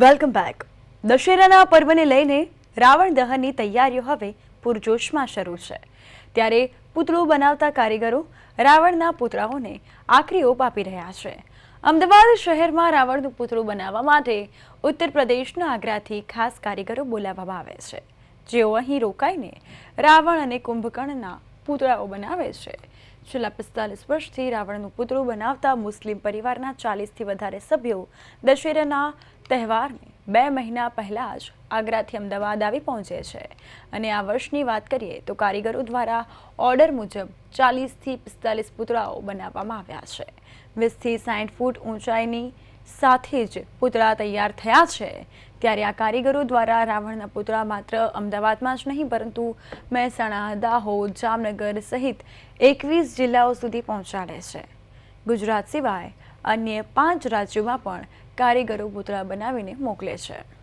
Welcome back દશેરાના પર્વને લઈને રાવણ દહનની તૈયારીઓ હવે પૂરજોશમાં શરૂ છે. ત્યારે પૂતળું બનાવતા કારીગરો રાવણના પુતળાઓને આખરી ઓપ આપી રહ્યા છે. અમદાવાદ શહેરમાં રાવણનું પૂતળું બનાવવા માટે ઉત્તર પ્રદેશના આગ્રાથી ખાસ કારીગરો બોલાવવામાં આવે છે. જેઓ અહીં રોકાઈને રાવણ અને કુંભકર્ણના પૂતળાઓ બનાવે છે. છેલ્લા પિસ્તાલીસ વર્ષથી રાવણનું પૂતળું બનાવતા મુસ્લિમ પરિવારના ચાલીસથી વધારે સભ્યો દશેરાના તહેવારને બે મહિના પહેલાં જ આગ્રાથી અમદાવાદ આવી પહોંચે છે. અને આ વર્ષની વાત કરીએ તો કારીગરો દ્વારા ઓર્ડર મુજબ ચાલીસથી પિસ્તાલીસ પૂતળાઓ બનાવવામાં આવ્યા છે. વીસથી સાઠ ફૂટ ઊંચાઈની સાથે જ પૂતળા તૈયાર થયા છે. ત્યારે આ કારીગરો દ્વારા રાવણના પૂતળા માત્ર અમદાવાદમાં જ નહીં, પરંતુ મહેસાણા, દાહોદ, જામનગર સહિત એકવીસ જિલ્લાઓ સુધી પહોંચાડે છે. ગુજરાત સિવાય અન્ય પાંચ રાજ્યોમાં પણ કારીગરો પૂતળા બનાવીને મોકલે છે.